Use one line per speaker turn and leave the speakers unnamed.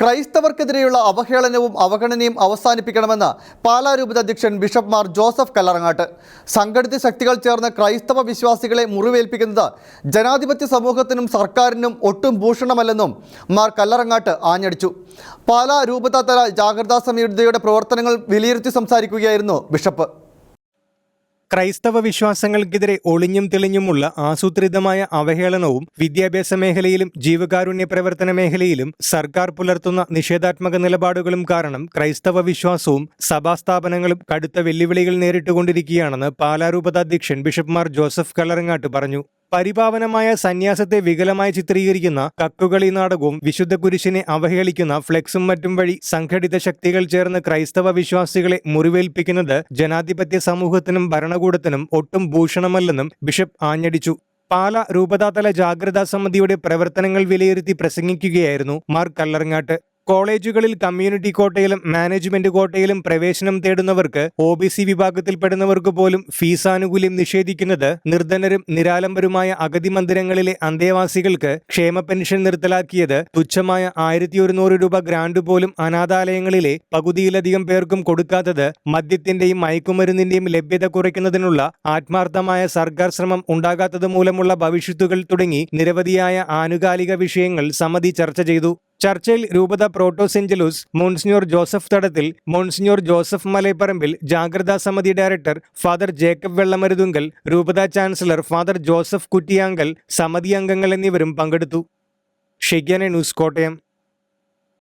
ക്രൈസ്തവർക്കെതിരെയുള്ള അവഹേളനവും അവഗണനയും അവസാനിപ്പിക്കണമെന്ന് പാലാ രൂപത അധ്യക്ഷൻ ബിഷപ്പ് മാർ ജോസഫ് കല്ലറങ്ങാട്ട്. സംഘടിത ശക്തികൾ ചേർന്ന് ക്രൈസ്തവ വിശ്വാസികളെ മുറിവേൽപ്പിക്കുന്നത് ജനാധിപത്യ സമൂഹത്തിനും സർക്കാരിനും ഒട്ടും ഭൂഷണമല്ലെന്നും മാർ കല്ലറങ്ങാട്ട് ആഞ്ഞടിച്ചു. പാലാ രൂപത തല ജാഗ്രതാ സമിതിയുടെ പ്രവർത്തനങ്ങൾ വിലയിരുത്തി സംസാരിക്കുകയായിരുന്നു ബിഷപ്പ്.
ക്രൈസ്തവ വിശ്വാസങ്ങൾക്കെതിരെ ഒളിഞ്ഞും തെളിഞ്ഞുമുള്ള ആസൂത്രിതമായ അവഹേളനവും വിദ്യാഭ്യാസ മേഖലയിലും ജീവകാരുണ്യ പ്രവർത്തന മേഖലയിലും സർക്കാർ പുലർത്തുന്ന നിഷേധാത്മക നിലപാടുകളും കാരണം ക്രൈസ്തവ വിശ്വാസവും സഭാസ്ഥാപനങ്ങളും കടുത്ത വെല്ലുവിളികൾ നേരിട്ടുകൊണ്ടിരിക്കുകയാണെന്ന് പാലാരൂപതാധ്യക്ഷൻ ബിഷപ്പ് മാർ ജോസഫ് കല്ലറങ്ങാട്ട് പറഞ്ഞു. പരിപാവനമായ സന്യാസത്തെ വികലമായി ചിത്രീകരിക്കുന്ന കക്കുകളി നാടകവും വിശുദ്ധ കുരിശിനെ അവഹേളിക്കുന്ന ഫ്ലെക്സും മറ്റും വഴി സംഘടിത ശക്തികൾ ചേർന്ന് ക്രൈസ്തവ വിശ്വാസികളെ മുറിവേൽപ്പിക്കുന്നത് ജനാധിപത്യ സമൂഹത്തിനും ഭരണകൂടത്തിനും ഒട്ടും ഭൂഷണമല്ലെന്നും ബിഷപ്പ് ആഞ്ഞടിച്ചു. പാല രൂപതാതല ജാഗ്രതാ സമിതിയുടെ പ്രവർത്തനങ്ങൾ വിലയിരുത്തി പ്രസംഗിക്കുകയായിരുന്നു മാർ കല്ലറങ്ങാട്ട്. കോളേജുകളിൽ കമ്മ്യൂണിറ്റി കോട്ടയിലും മാനേജ്മെന്റ് കോട്ടയിലും പ്രവേശനം തേടുന്നവർക്ക് ഒ ബി സി വിഭാഗത്തിൽപ്പെടുന്നവർക്ക് പോലും ഫീസ് ആനുകൂല്യം നിഷേധിക്കുന്നത് നിർധനരും നിരാലംബരുമായ അഗതി മന്ദിരങ്ങളിലെ അന്തേവാസികൾക്ക് ക്ഷേമ പെൻഷൻ നിർത്തലാക്കിയത് തുച്ഛമായ ആയിരത്തി ഒരുന്നൂറ് രൂപ ഗ്രാന്റ് പോലും അനാഥാലയങ്ങളിലെ പകുതിയിലധികം പേർക്കും കൊടുക്കാത്തത് മദ്യത്തിന്റെയും മയക്കുമരുന്നിന്റെയും ലഭ്യത കുറയ്ക്കുന്നതിനുള്ള ആത്മാർത്ഥമായ സർക്കാർ ശ്രമം ഉണ്ടാകാത്തത് മൂലമുള്ള ഭവിഷ്യത്തുകൾ തുടങ്ങി നിരവധിയായ ആനുകാലിക വിഷയങ്ങൾ സമിതി ചർച്ച ചെയ്തു. ചർച്ചയിൽ രൂപത protosyncellus monsignor Joseph Thadathil monsignor Joseph Malayapparambil ജാഗ്രതാ സമിതി ഡയറക്ടർ ഫാദർ ജേക്കബ് വെള്ളമരുതുങ്കൽ രൂപത ചാൻസലർ ഫാദർ ജോസഫ് കുറ്റിയാങ്കൽ സമിതി അംഗങ്ങൾ എന്നിവരും പങ്കെടുത്തു. Shekinah news Kottayam.